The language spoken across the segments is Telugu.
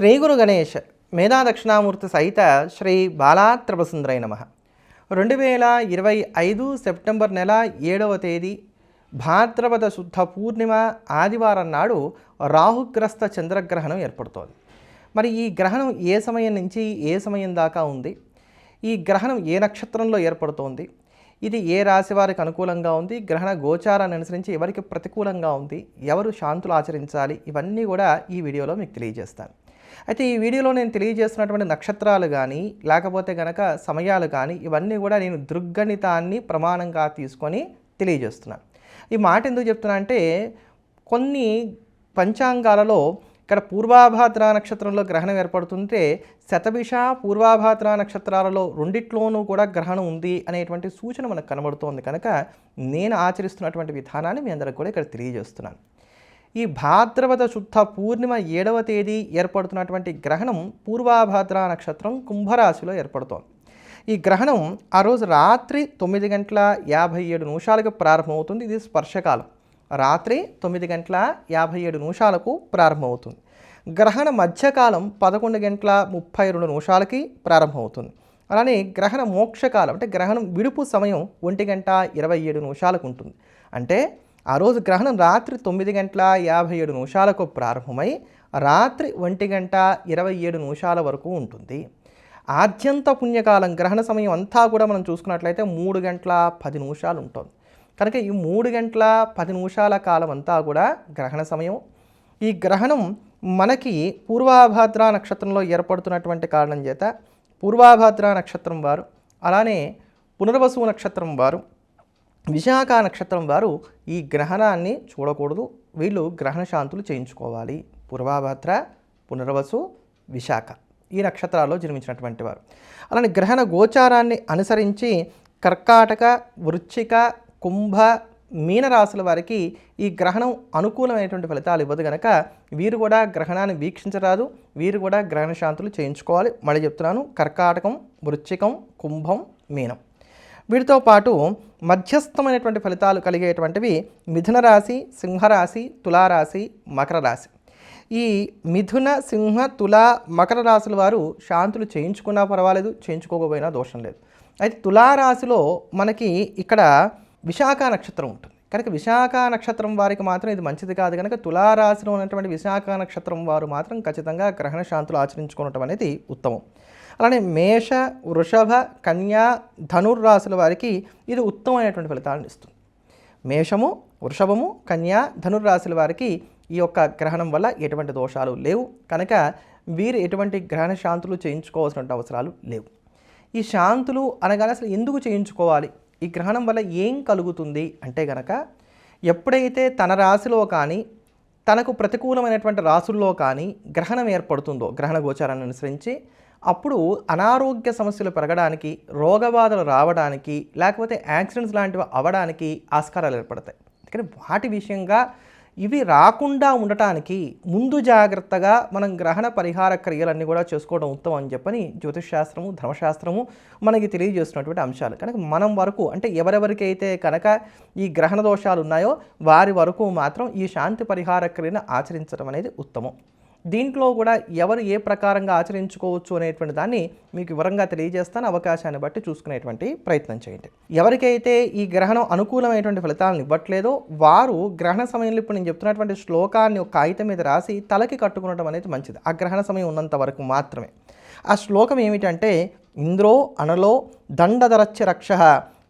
శ్రీ గురు గణేష్ మేధా దక్షిణామూర్తి సహిత శ్రీ బాలాత్రపసుందరై నమ. రెండు వేల ఇరవై ఐదు సెప్టెంబర్ నెల ఏడవ తేదీ భాద్రపద శుద్ధ పూర్ణిమ ఆదివారం నాడు రాహుగ్రస్త చంద్రగ్రహణం ఏర్పడుతోంది. మరి ఈ గ్రహణం ఏ సమయం నుంచి ఏ సమయం దాకా ఉంది? ఈ గ్రహణం ఏ నక్షత్రంలో ఏర్పడుతోంది? ఇది ఏ రాశి వారికి అనుకూలంగా ఉంది? గ్రహణ గోచారాన్ని అనుసరించి ఎవరికి ప్రతికూలంగా ఉంది? ఎవరు శాంతులు ఆచరించాలి? ఇవన్నీ కూడా ఈ వీడియోలో మీకు తెలియజేస్తాను. అయితే ఈ వీడియోలో నేను తెలియజేస్తున్నటువంటి నక్షత్రాలు కానీ లేకపోతే కనుక సమయాలు కానీ ఇవన్నీ కూడా నేను దృగ్గణితాన్ని ప్రమాణంగా తీసుకొని తెలియజేస్తున్నాను ఈ మాట ఎందుకు చెప్తున్నా అంటే కొన్ని పంచాంగాలలో ఇక్కడ పూర్వాభాద్ర నక్షత్రంలో గ్రహణం ఏర్పడుతుంటే శతభిష పూర్వాభాద్ర నక్షత్రాలలో రెండిట్లోనూ కూడా గ్రహణం ఉంది అనేటువంటి సూచన మనకు కనబడుతోంది. కనుక నేను ఆచరిస్తున్నటువంటి విధానాన్ని మీ అందరికి కూడా ఇక్కడ తెలియజేస్తున్నాను. ఈ భాద్రపద శుద్ధ పూర్ణిమ ఏడవ తేదీ ఏర్పడుతున్నటువంటి గ్రహణం పూర్వాభాద్ర నక్షత్రం కుంభరాశిలో ఏర్పడుతోంది. ఈ గ్రహణం ఆ రోజు రాత్రి తొమ్మిది గంటల యాభై ఏడు నిమిషాలకు ప్రారంభమవుతుంది. ఇది స్పర్శకాలం. రాత్రి తొమ్మిది గంటల యాభై ఏడు నిమిషాలకు ప్రారంభమవుతుంది. గ్రహణ మధ్యకాలం పదకొండు గంటల ముప్పై రెండు నిమిషాలకి ప్రారంభమవుతుంది. అలానే గ్రహణ మోక్షకాలం అంటే గ్రహణం విడుపు సమయం ఒంటి గంట ఇరవై ఏడు నిమిషాలకు ఉంటుంది. అంటే ఆ రోజు గ్రహణం రాత్రి తొమ్మిది గంటల యాభై ఏడు నిమిషాలకు ప్రారంభమై రాత్రి ఒంటి గంట ఇరవై ఏడు నిమిషాల వరకు ఉంటుంది. ఆద్యంత పుణ్యకాలం గ్రహణ సమయం అంతా కూడా మనం చూసుకున్నట్లయితే మూడు గంటల పది నిమిషాలు ఉంటుంది. కనుక ఈ మూడు గంటల పది నిమిషాల కాలం అంతా కూడా గ్రహణ సమయం. ఈ గ్రహణం మనకి పూర్వాభాద్ర నక్షత్రంలో ఏర్పడుతున్నటువంటి కారణం చేత పూర్వాభాద్ర నక్షత్రం వారు అలానే పునర్వసు నక్షత్రం వారు విశాఖ నక్షత్రం వారు ఈ గ్రహణాన్ని చూడకూడదు. వీళ్ళు గ్రహణ శాంతులు చేయించుకోవాలి. పూర్వాభద్ర పునర్వసు విశాఖ ఈ నక్షత్రాల్లో జన్మించినటువంటి వారు. అలానే గ్రహణ గోచారాన్ని అనుసరించి కర్కాటక వృచ్చిక కుంభ మీనరాశుల వారికి ఈ గ్రహణం అనుకూలమైనటువంటి ఫలితాలు ఇవ్వదు గనక వీరు కూడా గ్రహణాన్ని వీక్షించరాదు. వీరు కూడా గ్రహణ శాంతులు చేయించుకోవాలి. మళ్ళీ చెప్తున్నాను కర్కాటకం వృచ్చికం కుంభం మీనం. వీటితో పాటు మధ్యస్థమైనటువంటి ఫలితాలు కలిగేటువంటివి మిథున రాశి సింహరాశి తులారాశి మకర రాశి. ఈ మిథున సింహ తుల మకర రాశుల వారు శాంతులు చేయించుకున్నా పర్వాలేదు చేయించుకోకపోయినా దోషం లేదు. అయితే తులారాశిలో మనకి ఇక్కడ విశాఖ నక్షత్రం ఉంటుంది. కనుక విశాఖ నక్షత్రం వారికి మాత్రం ఇది మంచిది కాదు కనుక తులారాశిలో ఉన్నటువంటి విశాఖ నక్షత్రం వారు మాత్రం ఖచ్చితంగా గ్రహణ శాంతులు ఆచరించుకోవటం అనేది ఉత్తమం. అలానే మేష వృషభ కన్యా ధనుర్రాశుల వారికి ఇది ఉత్తమమైనటువంటి ఫలితాలను ఇస్తుంది. మేషము వృషభము కన్యా ధనుర్రాశుల వారికి ఈ యొక్క గ్రహణం వల్ల ఎటువంటి దోషాలు లేవు. కనుక వీరు ఎటువంటి గ్రహణ శాంతులు చేయించుకోవాల్సిన అవసరాలు లేవు. ఈ శాంతులు అనగానే అసలు ఎందుకు చేయించుకోవాలి? ఈ గ్రహణం వల్ల ఏం కలుగుతుంది అంటే గనక ఎప్పుడైతే తన రాశిలో కానీ తనకు ప్రతికూలమైనటువంటి రాసుల్లో కానీ గ్రహణం ఏర్పడుతుందో గ్రహణ గోచారాన్ని అనుసరించి అప్పుడు అనారోగ్య సమస్యలు పెరగడానికి రోగబాధలు రావడానికి లేకపోతే యాక్సిడెంట్స్ లాంటివి అవ్వడానికి ఆస్కారాలు ఏర్పడతాయి. కానీ వాటి విషయంగా ఇవి రాకుండా ఉండటానికి ముందు జాగ్రత్తగా మనం గ్రహణ పరిహార క్రియలన్నీ కూడా చేసుకోవడం ఉత్తమం అని చెప్పని జ్యోతిష్శాస్త్రము ధర్మశాస్త్రము మనకి తెలియజేస్తున్నటువంటి అంశాలు. కనుక మనం వరకు అంటే ఎవరెవరికైతే కనుక ఈ గ్రహణ దోషాలు ఉన్నాయో వారి వరకు మాత్రం ఈ శాంతి పరిహార క్రియను ఆచరించడం అనేది ఉత్తమం. దీంట్లో కూడా ఎవరు ఏ ప్రకారంగా ఆచరించుకోవచ్చు అనేటువంటి దాన్ని మీకు వివరంగా తెలియజేస్తాను. అవకాశాన్ని బట్టి చూసుకునేటువంటి ప్రయత్నం చేయండి. ఎవరికైతే ఈ గ్రహణం అనుకూలమైనటువంటి ఫలితాలను ఇవ్వట్లేదో వారు గ్రహణ సమయంలో ఇప్పుడు నేను చెప్తున్నటువంటి శ్లోకాన్ని ఒక కాగితం మీద రాసి తలకి కట్టుకునడం అనేది మంచిది. ఆ గ్రహణ సమయం ఉన్నంత వరకు మాత్రమే. ఆ శ్లోకం ఏమిటంటే ఇంద్రో అనలో దండధరచ్చ రక్ష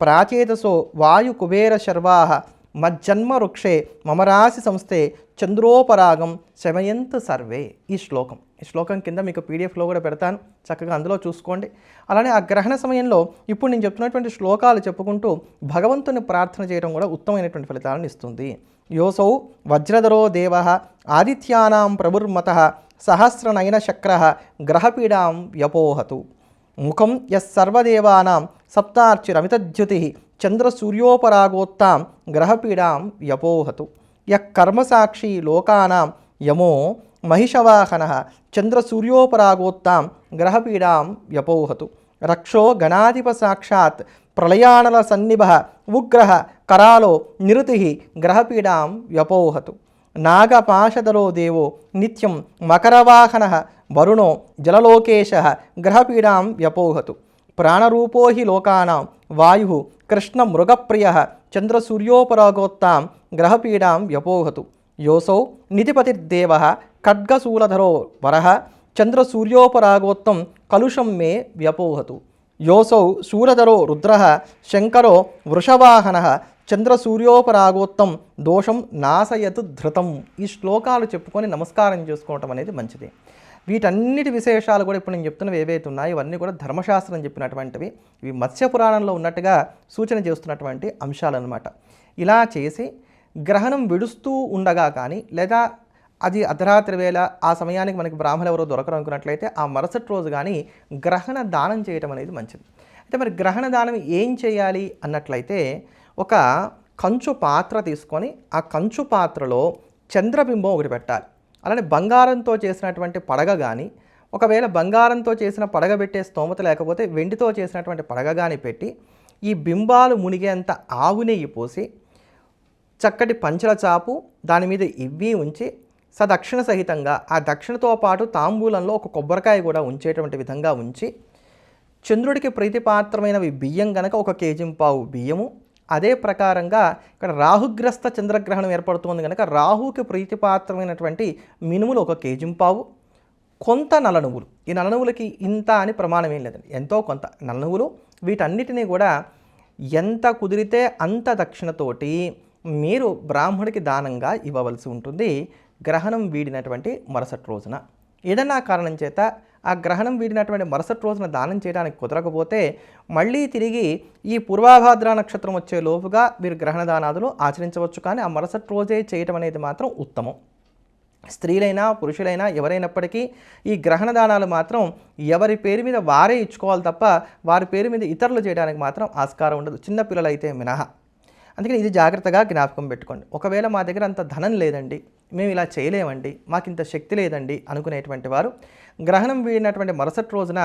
ప్రాచేతసో వాయు కుబేర శర్వాహ మజ్జన్మ వృక్షే మమరాశి సంస్థే చంద్రోపరాగం శమయంత్ సర్వే ఈ శ్లోకం. ఈ శ్లోకం కింద మీకు పీడిఎఫ్లో కూడా పెడతాను. చక్కగా అందులో చూసుకోండి. అలానే ఆ గ్రహణ సమయంలో ఇప్పుడు నేను చెప్తున్నటువంటి శ్లోకాలు చెప్పుకుంటూ భగవంతుని ప్రార్థన చేయడం కూడా ఉత్తమమైనటువంటి ఫలితాలను ఇస్తుంది. యోసౌ వజ్రధరో దేవ ఆదిత్యానాం ప్రభుర్మత సహస్రనయన శక్ర గ్రహపీడాం వ్యపోహతు. ముఖం యస్సర్వదేవానాం సప్తార్చిరమితద్యుతి చంద్రసూర్యోపరాగోత్తాం గ్రహపీడాం వ్యపోహతు యకర్మసాక్షి లోకానాం యమో మహిషవాహన చంద్రసూర్యోపరాగోత్తాం గ్రహపీడాం వ్యపోహతు రక్షో గణాధిప సాక్షాత్ ప్రళయానల సన్నిభ ఉగ్రహ కరాలో నిరుతి గ్రహపీడాం వ్యపోహతు నాగపాశదలో దేవో నిత్యం మకరవాహన వరుణో జలలోకేశ గ్రహపీడాం వ్యపోహతు ప్రాణరూపో హి లోకానాం వాయు కృష్ణ మృగప్రియ చంద్రసూర్యోపరాగోత్తాం గ్రహపీడాం వ్యపోహతు. యోసౌ నిధిపతిర్దేవ ఖడ్గశూలధరో వర చంద్రసూర్యోపరాగోత్తం కలుషం మే వ్యపోహతు. యోసౌ శూలధరో రుద్ర శంకరో వృషవాహన చంద్రసూర్యోపరాగోత్తం దోషం నాశయతు ధృతం. ఈ శ్లోకాలు చెప్పుకొని నమస్కారం చేసుకోవటం అనేది మంచిది. వీటన్నిటి విశేషాలు కూడా ఇప్పుడు నేను చెప్తున్నవి ఏవైతే ఉన్నాయో ఇవన్నీ కూడా ధర్మశాస్త్రం చెప్పినటువంటివి. ఇవి మత్స్య పురాణంలో ఉన్నట్టుగా సూచన చేస్తున్నటువంటి అంశాలన్నమాట. ఇలా చేసి గ్రహణం విడుస్తూ ఉండగా కానీ లేదా అది అర్ధరాత్రి వేళ ఆ సమయానికి మనకి బ్రాహ్మణులు ఎవరో దొరకరు అనుకున్నట్లయితే ఆ మరుసటి రోజు కానీ గ్రహణ దానం చేయటం అనేది మంచిది. అయితే మరి గ్రహణ దానం ఏం చేయాలి అన్నట్లయితే ఒక కంచు పాత్ర తీసుకొని ఆ కంచు పాత్రలో చంద్రబింబం ఒకటి పెట్టాలి. అలానే బంగారంతో చేసినటువంటి పడగ కానీ ఒకవేళ బంగారంతో చేసిన పడగ పెట్టే స్తోమత లేకపోతే వెండితో చేసినటువంటి పడగ కానీ పెట్టి ఈ బింబాలు మునిగేంత ఆవు నెయ్యి పోసి చక్కటి పంచల చాపు దాని మీద ఇవ్వి ఉంచి సదక్షిణ సహితంగా ఆ దక్షిణతో పాటు తాంబూలంలో ఒక కొబ్బరికాయ కూడా ఉంచేటువంటి విధంగా ఉంచి చంద్రుడికి ప్రీతిపాత్రమైనవి బియ్యం గనక ఒక కేజీ పావు బియ్యము అదే ప్రకారంగా ఇక్కడ రాహుగ్రస్త చంద్రగ్రహణం ఏర్పడుతుంది కనుక రాహుకి ప్రీతిపాత్రమైనటువంటి మినుములు ఒక కేజింపావు కొంత నలనువులు ఈ నలనువులకి ఇంత అని ప్రమాణం ఏం లేదండి. ఎంతో కొంత నలనువులు వీటన్నిటినీ కూడా ఎంత కుదిరితే అంత దక్షిణతోటి మీరు బ్రాహ్మడికి దానంగా ఇవ్వవలసి ఉంటుంది. గ్రహణం వీడినటువంటి మరుసటి రోజున. ఏదన్నా కారణం చేత ఆ గ్రహణం వీడినటువంటి మరుసటి రోజున దానం చేయడానికి కుదరకపోతే మళ్ళీ తిరిగి ఈ పూర్వాభాద్ర నక్షత్రం వచ్చే లోపుగా మీరు గ్రహణ దానాదులు ఆచరించవచ్చు కానీ ఆ మరుసటి రోజే చేయటం అనేది మాత్రం ఉత్తమం. స్త్రీలైనా పురుషులైనా ఎవరైనప్పటికీ ఈ గ్రహణ దానాలు మాత్రం ఎవరి పేరు మీద వారే ఇచ్చుకోవాలి తప్ప వారి పేరు మీద ఇతరులు చేయడానికి మాత్రం ఆస్కారం ఉండదు. చిన్నపిల్లలైతే మినహా. అందుకని ఇది జాగ్రత్తగా జ్ఞాపకం పెట్టుకోండి. ఒకవేళ మా దగ్గర అంత ధనం లేదండి మేము ఇలా చేయలేమండి మాకు ఇంత శక్తి లేదండి అనుకునేటువంటి వారు గ్రహణం వీడినటువంటి మరుసటి రోజున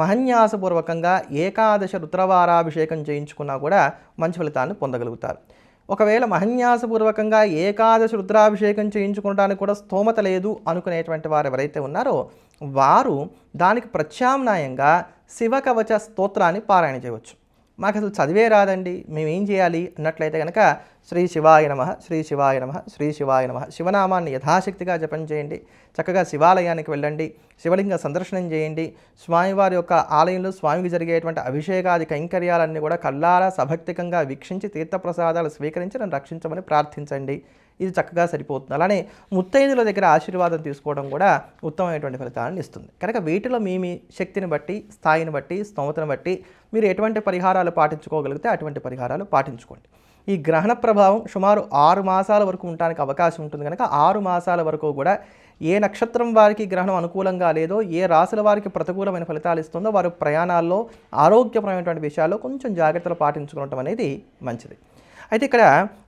మహన్యాసపూర్వకంగా ఏకాదశ రుద్రవారాభిషేకం చేయించుకున్నా కూడా మంచి ఫలితాన్ని పొందగలుగుతారు. ఒకవేళ మహన్యాసపూర్వకంగా ఏకాదశి రుద్రాభిషేకం చేయించుకోవడానికి కూడా స్తోమత లేదు అనుకునేటువంటి వారు ఎవరైతే ఉన్నారో వారు దానికి ప్రత్యామ్నాయంగా శివకవచ స్తోత్రాన్ని పారాయణ చేయవచ్చు. మాకు అసలు చదివే రాదండి. మేము ఏం చేయాలి? అన్నట్లయితే కనుక శ్రీ శివాయ నమ శ్రీ శివాయ నమ శ్రీ శివాయ నమ. శివనామాన్ని యథాశక్తిగా జపం చేయండి. చక్కగా శివాలయానికి వెళ్ళండి. శివలింగ సందర్శనం చేయండి. స్వామివారి యొక్క ఆలయంలో స్వామికి జరిగేటువంటి అభిషేకాది కైంకర్యాలన్నీ కూడా కల్లారా సభక్తికంగా వీక్షించి తీర్థప్రసాదాలు స్వీకరించి నన్ను రక్షించమని ప్రార్థించండి. ఇది చక్కగా సరిపోతుంది. అలానే ముత్తైదుల దగ్గర ఆశీర్వాదం తీసుకోవడం కూడా ఉత్తమమైనటువంటి ఫలితాలను ఇస్తుంది. కనుక వీటిలో మీ మీ శక్తిని బట్టి స్థాయిని బట్టి స్తోమతను బట్టి మీరు ఎటువంటి పరిహారాలు పాటించుకోగలిగితే అటువంటి పరిహారాలు పాటించుకోండి. ఈ గ్రహణ ప్రభావం సుమారు ఆరు మాసాల వరకు ఉండడానికి అవకాశం ఉంటుంది కనుక ఆరు మాసాల వరకు కూడా ఏ నక్షత్రం వారికి గ్రహణం అనుకూలంగా లేదో ఏ రాశుల వారికి ప్రతికూలమైన ఫలితాలు ఇస్తుందో వారు ప్రయాణాల్లో ఆరోగ్యపరమైనటువంటి విషయాల్లో కొంచెం జాగ్రత్తలు పాటించుకోవటం అనేది మంచిది. అయితే ఇక్కడ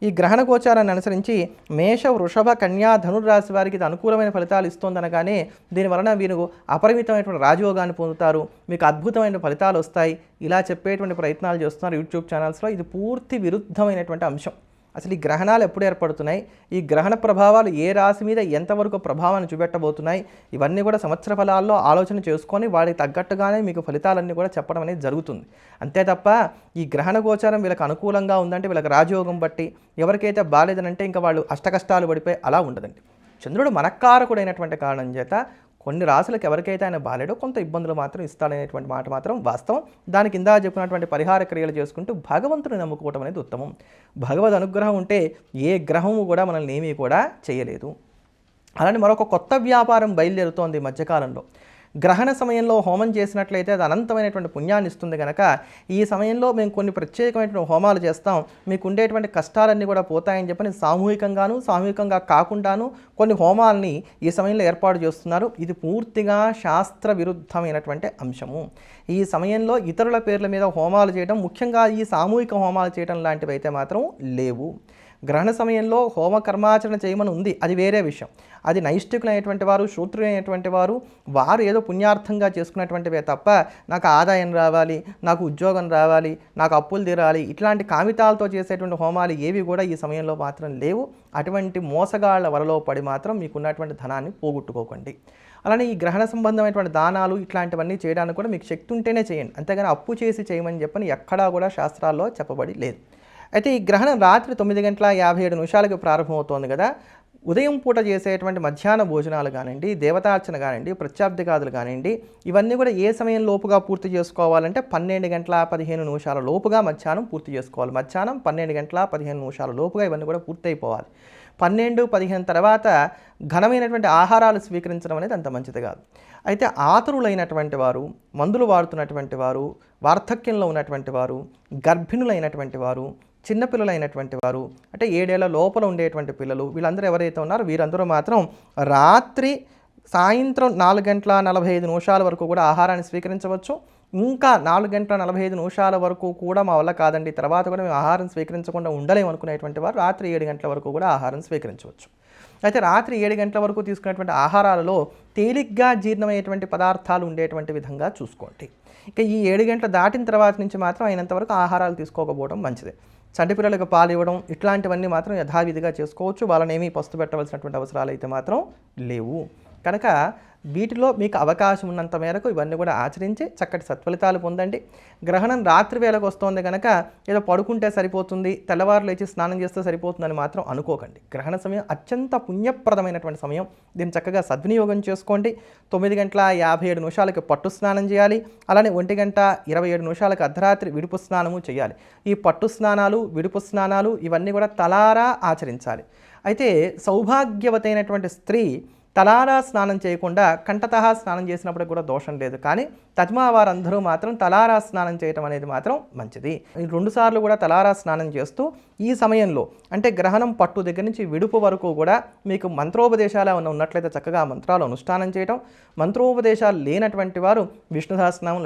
ఈ గ్రహణ గోచారాన్ని అనుసరించి మేష వృషభ కన్యా ధనుర్రాశి వారికి ఇది అనుకూలమైన ఫలితాలు ఇస్తోందనగానే దీనివలన వీరు అపరిమితమైనటువంటి రాజయోగాన్ని పొందుతారు. మీకు అద్భుతమైన ఫలితాలు వస్తాయి. ఇలా చెప్పేటువంటి ప్రయత్నాలు చేస్తున్నారు యూట్యూబ్ ఛానల్స్లో. ఇది పూర్తి విరుద్ధమైనటువంటి అంశం. అసలు ఈ గ్రహణాలు ఎప్పుడు ఏర్పడుతున్నాయి? ఈ గ్రహణ ప్రభావాలు ఏ రాశి మీద ఎంతవరకు ప్రభావాన్ని చూపెట్టబోతున్నాయి? ఇవన్నీ కూడా సంవత్సర ఫలాల్లో ఆలోచన చేసుకొని వాటికి తగ్గట్టుగానే మీకు ఫలితాలన్నీ కూడా చెప్పడం అనేది జరుగుతుంది. అంతే తప్ప ఈ గ్రహణ గోచారం వీళ్ళకి అనుకూలంగా ఉందంటే వీళ్ళకి రాజయోగం బట్టి ఎవరికైతే బాలేదనంటే ఇంకా వాళ్ళు అష్టకష్టాలు పడిపోయి అలా ఉండదండి. చంద్రుడు మనకారకుడైనటువంటి కారణం చేత కొన్ని రాసులకు ఎవరికైతే ఆయన బాలేడో కొంత ఇబ్బందులు మాత్రం ఇస్తాడనేటువంటి మాట మాత్రం వాస్తవం. దాని ఇందా చెప్పినటువంటి పరిహార క్రియలు చేసుకుంటూ భగవంతుని నమ్ముకోవటం అనేది ఉత్తమం. భగవద్ అనుగ్రహం ఉంటే ఏ గ్రహము కూడా మనల్ని ఏమీ కూడా చేయలేదు. అలానే మరొక కొత్త వ్యాపారం బయలుదేరుతోంది ఈ మధ్యకాలంలో. గ్రహణ సమయంలో హోమం చేసినట్లయితే అది అనంతమైనటువంటి పుణ్యాన్ని ఇస్తుంది కనుక ఈ సమయంలో మేము కొన్ని ప్రత్యేకమైనటువంటి హోమాలు చేస్తాం. మీకు ఉండేటువంటి కష్టాలన్నీ కూడా పోతాయని చెప్పని సామూహికంగాను సామూహికంగా కాకుండాను కొన్ని హోమాల్ని ఈ సమయంలో ఏర్పాటు చేస్తున్నారు. ఇది పూర్తిగా శాస్త్ర విరుద్ధమైనటువంటి అంశము. ఈ సమయంలో ఇతరుల పేర్ల మీద హోమాలు చేయడం ముఖ్యంగా ఈ సామూహిక హోమాలు చేయడం లాంటివి అయితే మాత్రం లేవు. గ్రహణ సమయంలో హోమ కర్మాచరణ చేయమని ఉంది. అది వేరే విషయం. అది నైష్టికులైనటువంటి వారు శూద్రులైనటువంటి వారు వారు ఏదో పుణ్యార్థంగా చేసుకున్నటువంటివే తప్ప నాకు ఆదాయం రావాలి నాకు ఉద్యోగం రావాలి నాకు అప్పులు తీరాలి ఇట్లాంటి కామితాలతో చేసేటువంటి హోమాలు ఏవి కూడా ఈ సమయంలో మాత్రం లేవు. అటువంటి మోసగాళ్ళ వలలో పడి మాత్రం మీకున్నటువంటి ధనాన్ని పోగొట్టుకోకండి. అలానే ఈ గ్రహణ సంబంధమైనటువంటి దానాలు ఇట్లాంటివన్నీ చేయడానికి కూడా మీకు శక్తి ఉంటేనే చేయండి. అంతేగాని అప్పు చేసి చేయమని చెప్పని ఎక్కడా కూడా శాస్త్రాల్లో చెప్పబడి లేదు. అయితే ఈ గ్రహణం రాత్రి తొమ్మిది గంటల యాభై ఏడు నిమిషాలకు ప్రారంభమవుతోంది కదా. ఉదయం పూట చేసేటువంటి మధ్యాహ్న భోజనాలు కానివ్వండి దేవతార్చన కానివ్వండి ప్రత్యాబ్దికాదులు కానివ్వండి ఇవన్నీ కూడా ఏ సమయం లోపుగా పూర్తి చేసుకోవాలంటే పన్నెండు గంటల పదిహేను నిమిషాల లోపుగా మధ్యాహ్నం పూర్తి చేసుకోవాలి. మధ్యాహ్నం పన్నెండు గంటల పదిహేను నిమిషాల లోపుగా ఇవన్నీ కూడా పూర్తయిపోవాలి. పన్నెండు పదిహేను తర్వాత ఘనమైనటువంటి ఆహారాలు స్వీకరించడం అనేది అంత మంచిది కాదు. అయితే ఆతురులైనటువంటి వారు మందులు వాడుతున్నటువంటి వారు వార్ధక్యంలో ఉన్నటువంటి వారు గర్భిణులైనటువంటి వారు చిన్నపిల్లలైనటువంటి వారు అంటే ఏడేళ్ళ లోపల ఉండేటువంటి పిల్లలు వీళ్ళందరూ ఎవరైతే ఉన్నారో వీరందరూ మాత్రం రాత్రి సాయంత్రం నాలుగు గంటల నలభై ఐదు నిమిషాల వరకు కూడా ఆహారాన్ని స్వీకరించవచ్చు. ఇంకా నాలుగు గంటల నలభై ఐదు నిమిషాల వరకు కూడా మా వల్ల కాదండి. తర్వాత కూడా మేము ఆహారం స్వీకరించకుండా ఉండలేము అనుకునేటువంటి వారు రాత్రి ఏడు గంటల వరకు కూడా ఆహారం స్వీకరించవచ్చు. అయితే రాత్రి ఏడు గంటల వరకు తీసుకునేటువంటి ఆహారాలలో తేలిగ్గా జీర్ణమయ్యేటువంటి పదార్థాలు ఉండేటువంటి విధంగా చూసుకోండి. ఇక ఈ ఏడు గంటల దాటిన తర్వాత నుంచి మాత్రం అయినంత వరకు ఆహారాలు తీసుకోకపోవడం మంచిది. చంటి పిల్లలకు పాలు ఇవ్వడం ఇట్లాంటివన్నీ మాత్రం యథావిధిగా చేసుకోవచ్చు. వాళ్ళని ఏమీ పస్తు పెట్టవలసినటువంటి అవసరాలు అయితే మాత్రం లేవు. కనుక వీటిలో మీకు అవకాశం ఉన్నంత మేరకు ఇవన్నీ కూడా ఆచరించి చక్కటి సత్ఫలితాలు పొందండి. గ్రహణం రాత్రి వేళకు వస్తోంది కనుక ఏదో పడుకుంటే సరిపోతుంది తెల్లవారు లేచి స్నానం చేస్తే సరిపోతుందని మాత్రం అనుకోకండి. గ్రహణ సమయం అత్యంత పుణ్యప్రదమైనటువంటి సమయం. దీన్ని చక్కగా సద్వినియోగం చేసుకోండి. తొమ్మిది గంటల యాభై ఏడు నిమిషాలకి పట్టు స్నానం చేయాలి. అలానే ఒంటి గంట ఇరవై ఏడు నిమిషాలకు అర్ధరాత్రి విడుపు స్నానము చేయాలి. ఈ పట్టు స్నానాలు విడుపు స్నానాలు ఇవన్నీ కూడా తలారా ఆచరించాలి. అయితే సౌభాగ్యవతైనటువంటి స్త్రీ తలారా స్నానం చేయకుండా కంఠతహా స్నానం చేసినప్పుడు కూడా దోషం లేదు. కానీ తజ్మా వారందరూ మాత్రం తలారా స్నానం చేయటం అనేది మాత్రం మంచిది. రెండుసార్లు కూడా తలారా స్నానం చేస్తూ ఈ సమయంలో అంటే గ్రహణం పట్టు దగ్గర నుంచి విడుపు వరకు కూడా మీకు మంత్రోపదేశాలు ఏమైనా ఉన్నట్లయితే చక్కగా మంత్రాలు అనుష్ఠానం చేయటం మంత్రోపదేశాలు లేనటువంటి వారు విష్ణు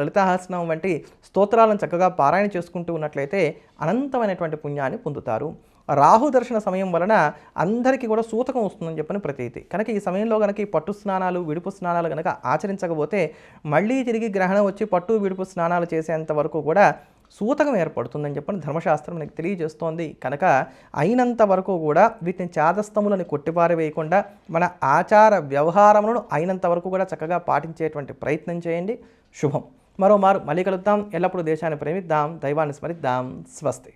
లలితహాసనం వంటి స్తోత్రాలను చక్కగా పారాయణ చేసుకుంటూ ఉన్నట్లయితే అనంతమైనటువంటి పుణ్యాన్ని పొందుతారు. రాహు దర్శన సమయం వలన అందరికీ కూడా సూతకం వస్తుందని చెప్పని ప్రతీతి. కనుక ఈ సమయంలో కనుక ఈ పట్టు స్నానాలు విడుపు స్నానాలు కనుక ఆచరించకపోతే మళ్ళీ తిరిగి గ్రహణం వచ్చి పట్టు విడుపు స్నానాలు చేసేంత వరకు కూడా సూతకం ఏర్పడుతుందని చెప్పని ధర్మశాస్త్రం మనకు తెలియజేస్తోంది. కనుక అయినంత వరకు కూడా వీటిని చాదస్తములను కొట్టిపారవేయకుండా మన ఆచార వ్యవహారములను అయినంత వరకు కూడా చక్కగా పాటించేటువంటి ప్రయత్నం చేయండి. శుభం. మరోమారు మళ్ళీ కలుద్దాం. ఎల్లప్పుడూ దేశాన్ని ప్రేమిద్దాం. దైవాన్ని స్మరిద్దాం. స్వస్తి.